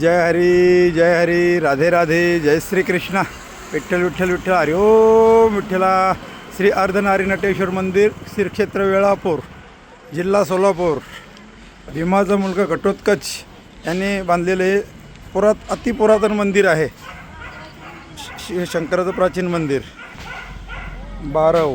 जय हरी जय हरी राधे राधे जय श्री कृष्ण विठ्ठल विठ्ठल विठ्ठल हरी ओम विठ्ठला. श्री अर्धनारी नटेश्वर मंदिर श्री क्षेत्र वेळापूर जिल्हा सोलापूर. भीमाचा मुलगा घटोत्कच यांनी बांधलेले पुरात अतिपुरातन मंदिर आहे. श- शंकराचं प्राचीन मंदिर. बारव.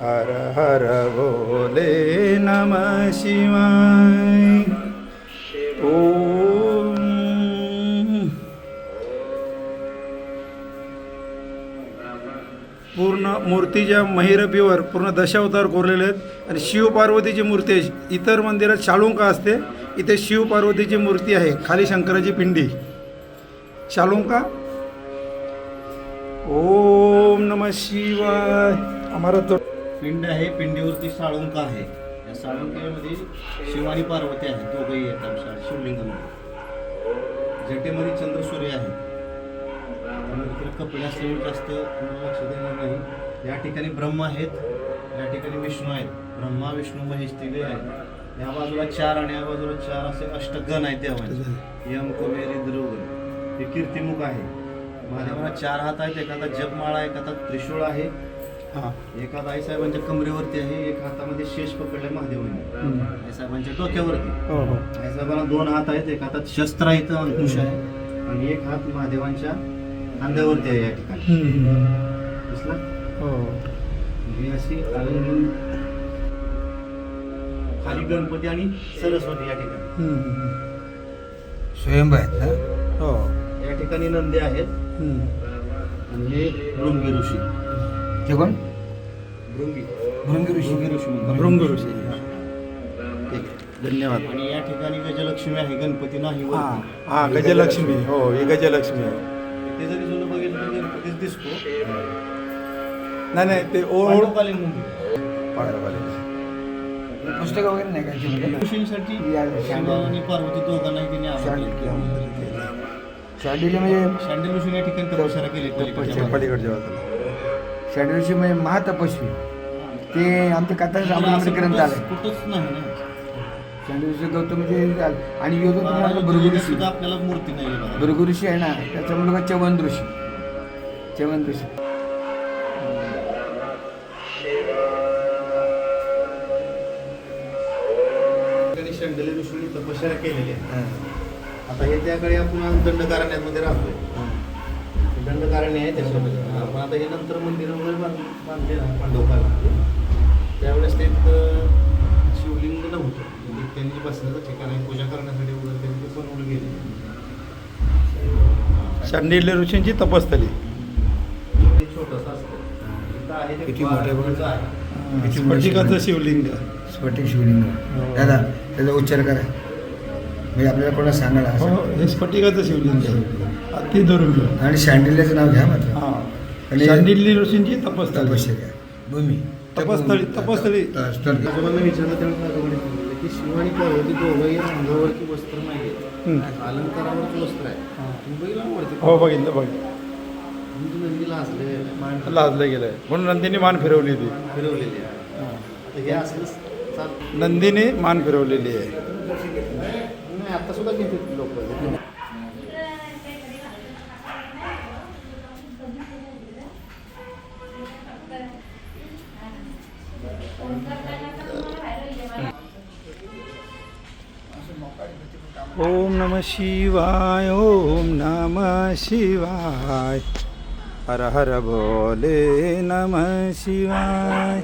हर हर भोले नमः शिवाय। ओम। पूर्ण मूर्तीच्या महिरपीवर पूर्ण दशावतार कोरलेले आहेत. आणि शिवपार्वतीची मूर्ती आहे. इतर मंदिरात शाळुंका असते. इथे शिवपार्वतीची मूर्ती आहे. खाली शंकराची पिंडी. शाळुंका ओम नम शिवाय. आम्हाला तो पिंड आहे पिंडीवरती साळुंका आहे. या साळुंकामध्ये शिव आणि पार्वती आहेत दोघंही येतात शिवलिंगामध्ये. जटेमध्ये चंद्र सूर्य आहे. त्यामुळे कपडे असल्यामुळे जास्त लक्ष देणार नाही. या ठिकाणी ब्रह्मा आहेत या ठिकाणी विष्णू आहेत. ब्रह्मा विष्णू महेश तिघे आहेत. या बाजूला चार आणि या बाजूला चार असे अष्टगण आहेत देवांचे यम कुमेरी ध्रुव हे कीर्तिमुख आहे. महादेवांना चार हात आहेत एखादा जपमाळा एखादा त्रिशूळ आहे. एक हात आईसाहेबांच्या कमरेवरती आहे एक हातामध्ये शेष पकडले महादेवांनी. आईसाहेबांच्या डोक्यावरती. हो हो. आईसाहेबांना दोन हात आहेत एक हातात शस्त्र आहे अंकुश आहे. आणि एक हात महादेवांच्या खांद्यावरती आहे या ठिकाणी. दिसला? हो. ही अशी खाली गणपती आणि सरस्वती या ठिकाणी. स्वयंभ आहेत ना? हो. या ठिकाणी नंदी आहेत. आणि हे ऋषी. ते कोण? भृंगी. ऋषी. भृंगी ठीक. धन्यवाद. आणि या ठिकाणी गजलक्ष्मी आहे गणपती नाही हां वरती. हां गजलक्ष्मी. हो ही गजलक्ष्मी आहे. ते जरी जुनं बघितलं तर गणपतीच दिसतो. नाही नाही ते ओढ पांडवकालीन पांडवाले पुस्तक वगैरे नाही का याच्यामध्ये? ऋषींसाठी या शिव आणि पार्वती दोघांनाही त्यांनी आमंत्रित केलं. शांडिल्य म्हणजे शांडिल ऋषीने या ठिकाणी तपश्चर्या केली पलीकडच्या. पलीकडच्या बाजूला. शांडिल्य ऋषी म्हणजे महातपस्वी. ते आमच्या कथा असं रामायण ग्रंथ कुठंच- नाही ना. शांडिल्य ऋषी गौतम म्हणजे आणि योगा तुम्हाला महाराज भृगु जिल्ह्यात ऋषी. सुद्धा आपल्याला मूर्ती नाही बघा. भृगु ऋषी आहे ना त्याचा मुलगा चवन ऋषी. चवन ऋषी. ठिकाणी ऋषीने तपश्चर्या केलेली आहे आता हे त्या काळी आपण दंडकारण्यामध्ये राहतोय. दंडकारण्य आहे त्याच्यामध्ये. आपण आता हे नंतर मंदिर वगैरे बांध- बांधले ना पांडवकाला त्यावेळेस ते शिवलिंग नव्हतं. म्हणजे त्यांनी बसण्याचं ठिकाण आहे पूजा करण्यासाठी वगैरे त्यांनी ते बनवलं गेले. शांडिल्य ऋषींची तपस्थली. छोटंसं असतं. किती मोठं आहे. स्फटिकाचं शिवलिंग. स्फटिक शिवलिंग. दादा त्याचा उच्चार करा. म्हणजे आपल्याला कोणाला सांगायला हो असं. हे स्फटिकाचं शिवलिंग आहे. अति दुर्मिळ. आणि शांडिल्याचं नाव घ्या मात्र. हां. आणि- शांडिल्य ऋषींची तपस्थली तपश्चर्या भूमी. तपस्थळी तपस्थळी. तपस्थळी. आजोबांना विचारलं त्यावेळेस आजोबांनी सांगितलं की शिव आणि पार्वती दोघंही अंगावरती वस्त्र नाही हम्म. अलंकारावरचं वस्त्र आहे. तुम्ही वरती हो बघितलं बघितलं. म्हणजे नंदी लाजले मान लाजलं गेलंय. म्हणून नंदीने मान फिरवली ती. फिरवलेली आहे. आता हे असलं चाल नंदीने मान फिरवलेली आहे. नाही आता सुद्धा घेतात लोक. ओम नम शिवाय ओम नम शिवाय। हर हर भोले नम शिवाय।